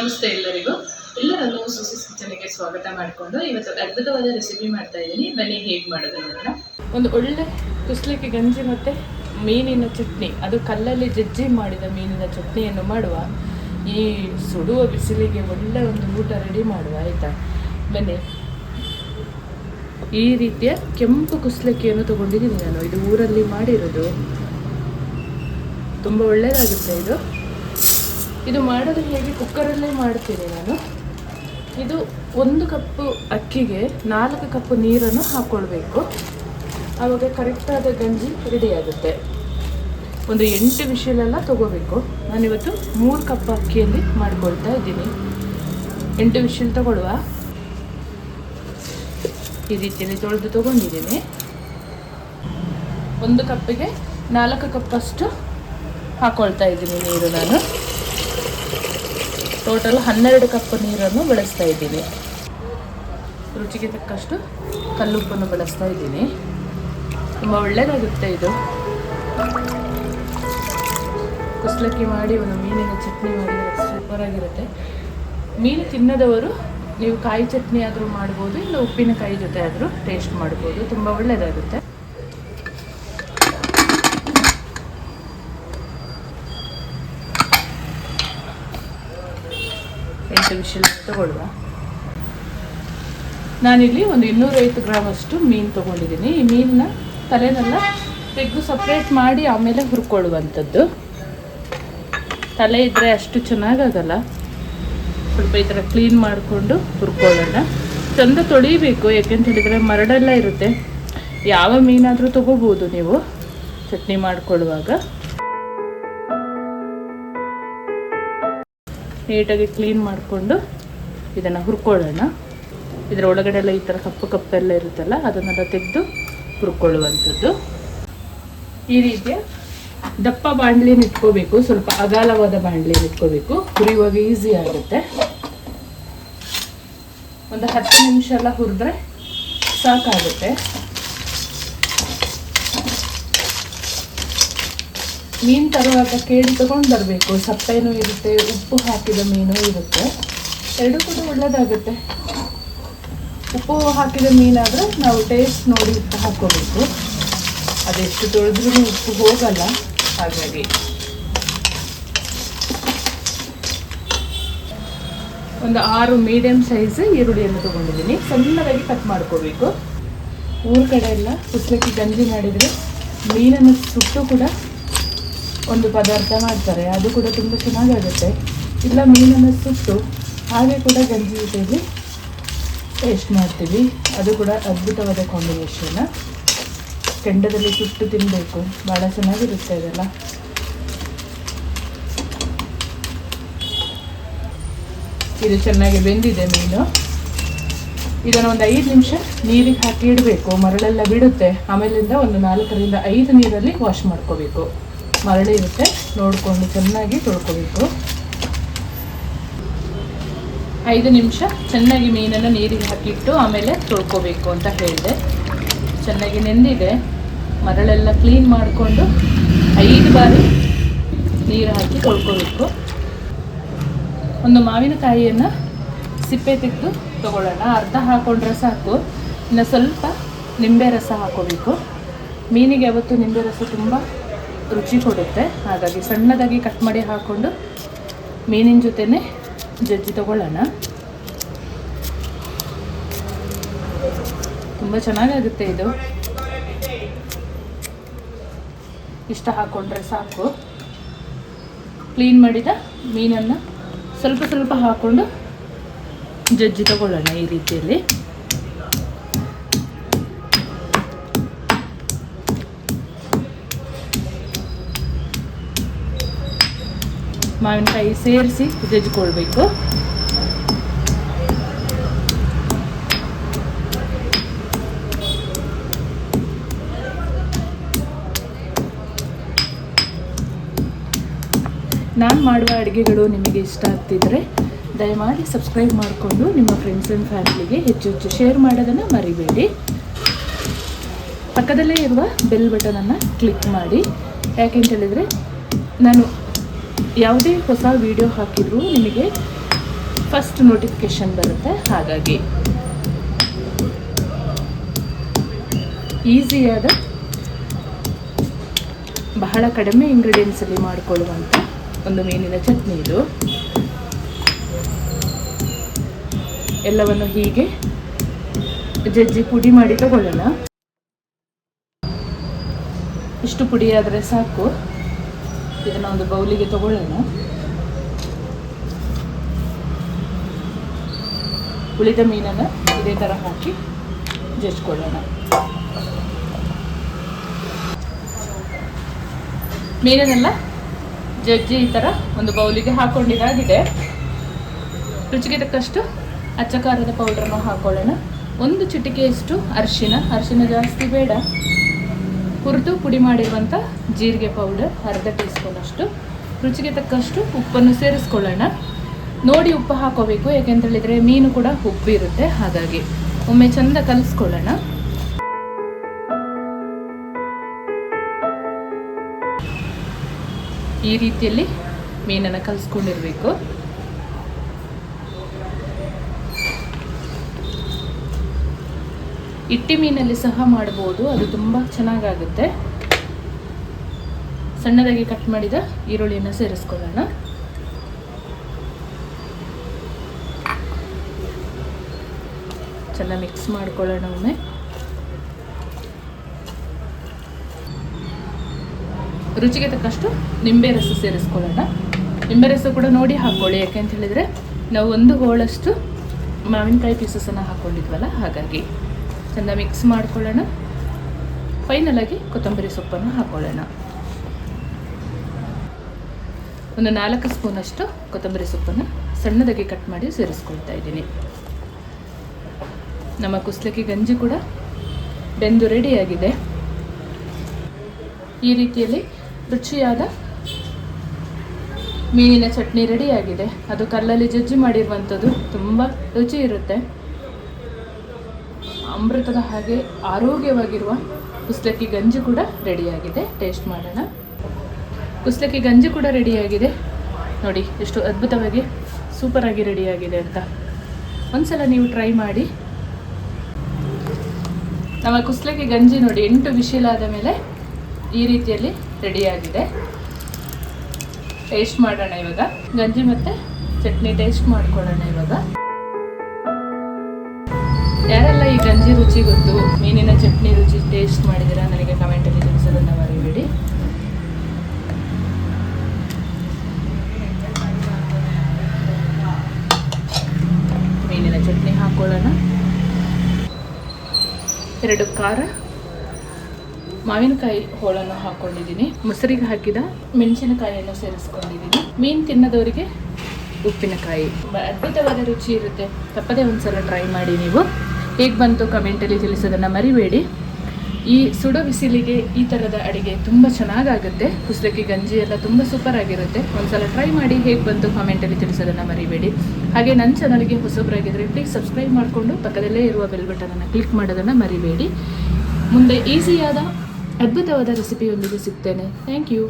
ನಮಸ್ತೆ ಎಲ್ಲರಿಗೂ. ಎಲ್ಲರನ್ನು ಸುಸಿಸ್ ಕಿಚನ್ಗೆ ಸ್ವಾಗತ ಮಾಡಿಕೊಂಡು ಇವತ್ತು ಅದ್ಭುತವಾದ ರೆಸಿಪಿ ಮಾಡ್ತಾ ಇದ್ದೀನಿ. ಬನ್ನಿ ಹೇಗೆ ಮಾಡೋದು ನೋಡೋಣ. ಒಂದು ಒಳ್ಳೆ ಕುಸ್ಲಿಕ್ಕೆ ಗಂಜಿ ಮತ್ತು ಮೀನಿನ ಚಟ್ನಿ. ಅದು ಕಲ್ಲಲ್ಲಿ ಜಜ್ಜಿ ಮಾಡಿದ ಮೀನಿನ ಚಟ್ನಿಯನ್ನು ಮಾಡುವ. ಈ ಸುಡುವ ಬಿಸಿಲಿಗೆ ಒಳ್ಳೆ ಒಂದು ಊಟ ರೆಡಿ ಮಾಡುವ, ಆಯಿತಾ? ಬನ್ನಿ. ಈ ರೀತಿಯ ಕೆಂಪು ಕುಸ್ಲಿಕ್ಕಿಯನ್ನು ತಗೊಂಡಿದ್ದೀನಿ ನಾನು. ಇದು ಊರಲ್ಲಿ ಮಾಡಿರೋದು. ತುಂಬ ಒಳ್ಳೆಯದಾಗುತ್ತೆ ಇದು. ಇದು ಮಾಡೋದು ಹೇಗೆ? ಕುಕ್ಕರಲ್ಲೇ ಮಾಡ್ತೀನಿ ನಾನು. ಇದು ಒಂದು ಕಪ್ಪು ಅಕ್ಕಿಗೆ ನಾಲ್ಕು ಕಪ್ಪು ನೀರನ್ನು ಹಾಕ್ಕೊಳ್ಬೇಕು ಆವಾಗ ಕರೆಕ್ಟಾದ ಗಂಜಿ ರೆಡಿ ಆಗುತ್ತೆ. ಒಂದು ಎಂಟು ವಿಷಲೆಲ್ಲ ತಗೋಬೇಕು. ನಾನಿವತ್ತು ಮೂರು ಕಪ್ ಅಕ್ಕಿಯಲ್ಲಿ ಮಾಡ್ಕೊಳ್ತಾ ಇದ್ದೀನಿ. ಎಂಟು ವಿಷಲ್ ತಗೊಳ್ಳುವ? ಈ ರೀತಿಯಲ್ಲಿ ತೊಳೆದು ತಗೊಂಡಿದ್ದೀನಿ. ಒಂದು ಕಪ್ಪಿಗೆ ನಾಲ್ಕು ಕಪ್ಪಷ್ಟು ಹಾಕ್ಕೊಳ್ತಾ ಇದ್ದೀನಿ ನೀರು ನಾನು. ಟೋಟಲ್ ಹನ್ನೆರಡು ಕಪ್ ನೀರನ್ನು ಬಳಸ್ತಾ ಇದ್ದೀನಿ ರುಚಿಗೆ ತಕ್ಕಷ್ಟು ಕಲ್ಲುಪ್ಪನ್ನು ಬಳಸ್ತಾ ಇದ್ದೀನಿ. ತುಂಬ ಒಳ್ಳೆಯದಾಗುತ್ತೆ ಇದು. ಕುಸ್ಲಕ್ಕಿ ಮಾಡಿ, ಒಂದು ಮೀನಿನ ಚಟ್ನಿ ಸೂಪರ್ ಆಗಿರುತ್ತೆ ಮೀನು ತಿನ್ನದವರು ನೀವು ಕಾಯಿ ಚಟ್ನಿ ಆದರೂ ಮಾಡ್ಬೋದು, ಇಲ್ಲ ಉಪ್ಪಿನಕಾಯಿ ಜೊತೆ ಆದರೂ ಟೇಸ್ಟ್ ಮಾಡ್ಬೋದು. ತುಂಬ ಒಳ್ಳೆಯದಾಗುತ್ತೆ ಎಂಟು ವಿಶಲ್ ತಗೊಳ್ಳುವ. ನಾನಿಲ್ಲಿ ಒಂದು ಇನ್ನೂರೈವತ್ತು ಗ್ರಾಮ್ ಅಷ್ಟು ಮೀನು ತೊಗೊಂಡಿದ್ದೀನಿ. ಈ ಮೀನನ್ನ ತಲೆನೆಲ್ಲ ತೆಗೆದು ಸಪ್ರೇಟ್ ಮಾಡಿ ಆಮೇಲೆ ಹುರ್ಕೊಳ್ಳುವಂಥದ್ದು. ತಲೆ ಇದ್ದರೆ ಅಷ್ಟು ಚೆನ್ನಾಗಾಗಲ್ಲ. ಸ್ವಲ್ಪ ಈ ಥರ ಕ್ಲೀನ್ ಮಾಡಿಕೊಂಡು ಹುರ್ಕೊಳ್ಳೋಣ. ಚಂದ ತೊಳಿಬೇಕು ಯಾಕೆಂತ ಹೇಳಿದರೆ ಮರಡೆಲ್ಲ ಇರುತ್ತೆ. ಯಾವ ಮೀನಾದರೂ ತೊಗೋಬೋದು ನೀವು. ಚಟ್ನಿ ಮಾಡ್ಕೊಳ್ಳುವಾಗ. ನೀಟಾಗಿ ಕ್ಲೀನ್ ಮಾಡಿಕೊಂಡು ಇದನ್ನು ಹುರ್ಕೊಳ್ಳೋಣ. ಇದರ ಒಳಗಡೆ ಎಲ್ಲ ಈ ಥರ ಕಪ್ಪು ಕಪ್ಪೆಲ್ಲ ಇರುತ್ತಲ್ಲ, ಅದನ್ನೆಲ್ಲ ತೆಗೆದು ಹುರ್ಕೊಳ್ಳುವಂಥದ್ದು. ಈ ರೀತಿಯ ದಪ್ಪ ಬಾಣಲಿನ ಇಟ್ಕೋಬೇಕು, ಸ್ವಲ್ಪ ಅಗಾಲವಾದ ಬಾಣಲಿನ ಇಟ್ಕೋಬೇಕು. ಹುರಿಯುವಾಗ ಈಸಿ ಆಗುತ್ತೆ. ಒಂದು ಹತ್ತು ನಿಮಿಷ ಎಲ್ಲ ಹುರಿದ್ರೆ ಸಾಕಾಗುತ್ತೆ. ಮೀನು ತರುವಾಗ ಕೇಳಿ ತಗೊಂಡು ಬರಬೇಕು. ಸಪ್ಪೆನೂ ಇರುತ್ತೆ, ಉಪ್ಪು ಹಾಕಿದ ಮೀನು ಇರುತ್ತೆ. ಎರಡೂ ಕೂಡ ಒಳ್ಳೆಯದಾಗುತ್ತೆ ಉಪ್ಪು ಹಾಕಿದ ಮೀನಾದರೆ ನಾವು ಟೇಸ್ಟ್ ನೋಡಿ ಉಪ್ಪು ಹಾಕ್ಕೋಬೇಕು. ಅದೆಷ್ಟು ತೊಳೆದ್ರೂ ಉಪ್ಪು ಹೋಗಲ್ಲ. ಹಾಗಾಗಿ ಒಂದು ಆರು ಮೀಡಿಯಮ್ ಸೈಜ್ ಈರುಳ್ಳಿಯನ್ನು ತೊಗೊಂಡಿದ್ದೀನಿ. ಸಣ್ಣದಾಗಿ ಕಟ್ ಮಾಡ್ಕೋಬೇಕು. ಊರ ಕಡೆ ಎಲ್ಲ ಕುಸಲಕ್ಕಿ ಗಂಜಿ ಮಾಡಿದರೆ ಮೀನನ್ನು ಸುಟ್ಟು ಕೂಡ ಒಂದು ಪದಾರ್ಥ ಮಾಡ್ತಾರೆ, ಅದು ಕೂಡ ತುಂಬ ಚೆನ್ನಾಗಾಗುತ್ತೆ. ಇಲ್ಲ, ಮೀನನ್ನು ಸುಟ್ಟು ಹಾಗೆ ಕೂಡ ಗಂಜಿ ಜೊತೆಯಲ್ಲಿ ಟೇಸ್ಟ್ ಮಾಡ್ತೀವಿ. ಅದು ಕೂಡ ಅದ್ಭುತವಾದ ಕಾಂಬಿನೇಷನ್ ಕೆಂಡದಲ್ಲಿ ಸುಟ್ಟು ತಿನ್ನಬೇಕು ಭಾಳ ಚೆನ್ನಾಗಿರುತ್ತೆ ಅದೆಲ್ಲ ಇದು ಚೆನ್ನಾಗಿ ಬೆಂದಿದೆ ಮೀನು. ಇದನ್ನು ಒಂದು ಐದು ನಿಮಿಷ ನೀರಿಗೆ ಹಾಕಿ ಇಡಬೇಕು. ಮರಳೆಲ್ಲ ಬಿಡುತ್ತೆ. ಆಮೇಲಿಂದ ಒಂದು ನಾಲ್ಕರಿಂದ ಐದು ನೀರಲ್ಲಿ ವಾಶ್ ಮಾಡ್ಕೋಬೇಕು. ಮರಳು ಇರುತ್ತೆ. ನೋಡಿಕೊಂಡು ಚೆನ್ನಾಗಿ ತೊಳ್ಕೊಬೇಕು. ಐದು ನಿಮಿಷ ಚೆನ್ನಾಗಿ ಮೀನನ್ನು ನೀರಿಗೆ ಹಾಕಿಟ್ಟು ಆಮೇಲೆ ತೊಳ್ಕೊಬೇಕು ಅಂತ ಹೇಳಿದೆ. ಚೆನ್ನಾಗಿ ನೆಂದಿದೆ. ಮರಳೆಲ್ಲ ಕ್ಲೀನ್ ಮಾಡಿಕೊಂಡು ಐದು ಬಾರಿ ನೀರು ಹಾಕಿ ತೊಳ್ಕೊಬೇಕು. ಒಂದು ಮಾವಿನಕಾಯಿಯನ್ನು ಸಿಪ್ಪೆ ತೆಗೆದು ತೊಗೊಳ್ಳೋಣ. ಅರ್ಧ ಹಾಕೊಂಡ್ರೆ ಸಾಕು. ಇನ್ನು ಸ್ವಲ್ಪ ನಿಂಬೆ ರಸ ಹಾಕೋಬೇಕು. ಮೀನಿಗೆ ಯಾವತ್ತು ನಿಂಬೆ ರಸ ತುಂಬ ರುಚಿ ಕೊಡುತ್ತೆ. ಹಾಗಾಗಿ ಸಣ್ಣದಾಗಿ ಕಟ್ ಮಾಡಿ ಹಾಕ್ಕೊಂಡು ಮೀನಿನ ಜೊತೆನೆ ಜಜ್ಜಿ ತಗೊಳ್ಳೋಣ. ತುಂಬ ಚೆನ್ನಾಗಾಗುತ್ತೆ ಇದು. ಇಷ್ಟ ಹಾಕ್ಕೊಂಡ್ರೆ ಸಾಕು. ಕ್ಲೀನ್ ಮಾಡಿದ ಮೀನನ್ನು ಸ್ವಲ್ಪ ಸ್ವಲ್ಪ ಹಾಕ್ಕೊಂಡು ಜಜ್ಜಿ ತಗೊಳ್ಳೋಣ ಈ ರೀತಿಯಲ್ಲಿ. ಮಾವಿನಕಾಯಿ ಸೇರಿಸಿ ಜಜ್ಜಿಕೊಳ್ಬೇಕು ನಾನು ಮಾಡುವ ಅಡುಗೆಗಳು ನಿಮಗೆ ಇಷ್ಟ ಆಗ್ತಿದ್ರೆ ದಯಮಾಡಿ ಸಬ್ಸ್ಕ್ರೈಬ್ ಮಾಡಿಕೊಂಡು ನಿಮ್ಮ ಫ್ರೆಂಡ್ಸ್ ಆ್ಯಂಡ್ ಫ್ಯಾಮಿಲಿಗೆ ಹೆಚ್ಚು ಹೆಚ್ಚು ಶೇರ್ ಮಾಡೋದನ್ನು ಮರಿಬೇಡಿ. ಪಕ್ಕದಲ್ಲೇ ಇರುವ ಬೆಲ್ ಬಟನನ್ನು ಕ್ಲಿಕ್ ಮಾಡಿ. ಯಾಕೆಂತ ಹೇಳಿದರೆ ನಾನು ಯಾವುದೇ ಹೊಸ ವಿಡಿಯೋ ಹಾಕಿದರೂ ನಿಮಗೆ ಫಸ್ಟ್ ನೋಟಿಫಿಕೇಶನ್ ಬರುತ್ತೆ. ಹಾಗಾಗಿ ಈಸಿಯಾದ ಬಹಳ ಕಡಿಮೆ ಇಂಗ್ರೀಡಿಯೆಂಟ್ಸಲ್ಲಿ ಮಾಡಿಕೊಳ್ಳುವಂಥ ಒಂದು ಮೀನಿನ ಚಟ್ನಿ ಇದು. ಎಲ್ಲವನ್ನು ಹೀಗೆ ಜಜ್ಜಿ ಪುಡಿ ಮಾಡಿ ತಗೊಳ್ಳೋಣ. ಇಷ್ಟು ಪುಡಿ ಆದರೆ ಸಾಕು. ಇದನ್ನು ಒಂದು ಬೌಲಿಗೆ ತಗೊಳ್ಳೋಣ. ಉಳಿದ ಮೀನನ್ನು ಇದೇ ಥರ ಹಾಕಿ ಜಜ್ಕೊಳ್ಳೋಣ ಮೀನನ್ನೆಲ್ಲ ಜಜ್ಜಿ ಈ ಥರ ಒಂದು ಬೌಲಿಗೆ ಹಾಕೊಂಡಿದ್ದಾಗಿದೆ ರುಚಿಗೆ ತಕ್ಕಷ್ಟು ಅಚ್ಚ ಖಾರದ ಪೌಡ್ರನ್ನು ಹಾಕೊಳ್ಳೋಣ. ಒಂದು ಚಿಟಿಕೆಯಷ್ಟು ಅರಿಶಿನ. ಅರಿಶಿನ ಜಾಸ್ತಿ ಬೇಡ. ಹುರಿದು ಪುಡಿ ಮಾಡಿರುವಂಥ ಜೀರಿಗೆ ಪೌಡರ್ ಅರ್ಧ ಟೀ ಸ್ಪೂನಷ್ಟು ರುಚಿಗೆ ತಕ್ಕಷ್ಟು ಉಪ್ಪನ್ನು ಸೇರಿಸ್ಕೊಳ್ಳೋಣ. ನೋಡಿ ಉಪ್ಪು ಹಾಕೋಬೇಕು ಯಾಕೆಂತ ಹೇಳಿದರೆ ಮೀನು ಕೂಡ ಉಪ್ಪಿರುತ್ತೆ ಹಾಗಾಗಿ ಒಮ್ಮೆ ಚಂದ ಕಲಿಸ್ಕೊಳ್ಳೋಣ. ಈ ರೀತಿಯಲ್ಲಿ ಮೀನನ್ನು ಕಲಿಸ್ಕೊಂಡಿರಬೇಕು. ಇಟ್ಟಿ ಮೀನಲ್ಲಿ ಸಹ ಮಾಡ್ಬೋದು, ಅದು ತುಂಬ ಚೆನ್ನಾಗಾಗುತ್ತೆ. ಸಣ್ಣದಾಗಿ ಕಟ್ ಮಾಡಿದ ಈರುಳ್ಳಿಯನ್ನು ಸೇರಿಸ್ಕೊಳ್ಳೋಣ. ಚೆನ್ನಾಗಿ ಮಿಕ್ಸ್ ಮಾಡ್ಕೊಳ್ಳೋಣ ಒಮ್ಮೆ. ರುಚಿಗೆ ತಕ್ಕಷ್ಟು ನಿಂಬೆ ರಸ ಸೇರಿಸ್ಕೊಳ್ಳೋಣ. ನಿಂಬೆ ರಸ ಕೂಡ ನೋಡಿ ಹಾಕ್ಕೊಳ್ಳಿ, ಯಾಕೆ ಅಂತ ಹೇಳಿದರೆ ನಾವು ಒಂದು ಹೋಳಷ್ಟು ಮಾವಿನಕಾಯಿ ಪೀಸಸನ್ನು ಹಾಕ್ಕೊಂಡಿದ್ವಲ್ಲ, ಹಾಗಾಗಿ ಚೆಂದ ಮಿಕ್ಸ್ ಮಾಡ್ಕೊಳ್ಳೋಣ. ಫೈನಲಾಗಿ ಕೊತ್ತಂಬರಿ ಸೊಪ್ಪನ್ನು ಹಾಕ್ಕೊಳ್ಳೋಣ. ಒಂದು ನಾಲ್ಕು ಸ್ಪೂನಷ್ಟು ಕೊತ್ತಂಬರಿ ಸೊಪ್ಪನ್ನು ಸಣ್ಣದಾಗಿ ಕಟ್ ಮಾಡಿ ಸೇರಿಸ್ಕೊಳ್ತಾ ಇದ್ದೀನಿ. ನಮ್ಮ ಕುಸ್ಲಕ್ಕಿ ಗಂಜಿ ಕೂಡ ಬೆಂದು ರೆಡಿಯಾಗಿದೆ ಈ ರೀತಿಯಲ್ಲಿ ರುಚಿಯಾದ ಮೀನಿನ ಚಟ್ನಿ ರೆಡಿಯಾಗಿದೆ ಅದು ಕಲ್ಲಲ್ಲಿ ಜಜ್ಜಿ ಮಾಡಿರುವಂಥದ್ದು ತುಂಬ ರುಚಿ ಇರುತ್ತೆ. ಅಮೃತದ ಹಾಗೆ ಆರೋಗ್ಯವಾಗಿರುವ ಪುಸ್ತಕಿ ಗಂಜಿ ಕೂಡ ರೆಡಿಯಾಗಿದೆ ಟೇಸ್ಟ್ ಮಾಡೋಣ. ಕುಸ್ಲಕ್ಕಿ ಗಂಜಿ ಕೂಡ ರೆಡಿಯಾಗಿದೆ ನೋಡಿ, ಎಷ್ಟು ಅದ್ಭುತವಾಗಿ ಸೂಪರಾಗಿ ರೆಡಿಯಾಗಿದೆ ಅಂತ. ಒಂದ್ಸಲ ನೀವು ಟ್ರೈ ಮಾಡಿ. ನಮ್ಮ ಕುಸ್ಲಕ್ಕೆ ಗಂಜಿ ನೋಡಿ, ಎಂಟು ಬಿಸಿಲಾದ ಮೇಲೆ ಈ ರೀತಿಯಲ್ಲಿ ರೆಡಿಯಾಗಿದೆ ಟೇಸ್ಟ್ ಮಾಡೋಣ ಇವಾಗ. ಗಂಜಿ ಮತ್ತು ಚಟ್ನಿ ಟೇಸ್ಟ್ ಮಾಡ್ಕೊಳ್ಳೋಣ ಇವಾಗ. ಯಾರೆಲ್ಲ ಈ ಗಂಜಿ ರುಚಿ ಗೊತ್ತು, ಮೀನಿನ ಚಟ್ನಿ ರುಚಿ ಟೇಸ್ಟ್ ಮಾಡಿದ್ದೀರಾ ನನಗೆ ಕಮೆಂಟಲ್ಲಿ ತಿಳಿಸೋದನ್ನು ಮರಿಬೇಡಿ ಮೀನಿನ ಚಟ್ನಿ ಹಾಕೊಳ್ಳೋಣ ಎರಡು ಖಾರ, ಮಾವಿನಕಾಯಿ ಹೋಳನ್ನು ಹಾಕೊಂಡಿದ್ದೀನಿ. ಮೊಸರಿಗೆ ಹಾಕಿದ ಮೆಣಸಿನಕಾಯಿಯನ್ನು ಸೇರಿಸ್ಕೊಂಡಿದ್ದೀನಿ. ಮೀನು ತಿನ್ನದವರಿಗೆ ಉಪ್ಪಿನಕಾಯಿ. ಅದ್ಭುತವಾದ ರುಚಿ ಇರುತ್ತೆ. ತಪ್ಪದೇ ಒಂದ್ಸಲ ಟ್ರೈ ಮಾಡಿ ನೀವು. ಹೇಗೆ ಬಂತು ಕಮೆಂಟಲ್ಲಿ ತಿಳಿಸೋದನ್ನು ಮರಿಬೇಡಿ. ಈ ಸುಡೋ ಬಿಸಿಲಿಗೆ ಈ ಥರದ ಅಡುಗೆ ತುಂಬ ಚೆನ್ನಾಗಾಗುತ್ತೆ. ಕುಸ್ಲಕ್ಕಿ ಗಂಜಿ ಎಲ್ಲ ತುಂಬ ಸೂಪರ್ ಆಗಿರುತ್ತೆ. ಒಂದ್ಸಲ ಟ್ರೈ ಮಾಡಿ ಹೇಗೆ ಬಂತು ಕಾಮೆಂಟಲ್ಲಿ ತಿಳಿಸೋದನ್ನು ಮರಿಬೇಡಿ. ಹಾಗೆ ನನ್ನ ಚಾನಲ್ಗೆ ಹೊಸಬ್ರಾಗಿದ್ದರೆ ಪ್ಲೀಸ್ ಸಬ್ಸ್ಕ್ರೈಬ್ ಮಾಡಿಕೊಂಡು ಪಕ್ಕದಲ್ಲೇ ಇರುವ ಬೆಲ್ ಬಟನನ್ನು ಕ್ಲಿಕ್ ಮಾಡೋದನ್ನು ಮರಿಬೇಡಿ. ಮುಂದೆ ಈಸಿಯಾದ ಅದ್ಭುತವಾದ ರೆಸಿಪಿಯೊಂದಿಗೆ ಸಿಗ್ತೇನೆ. Thank you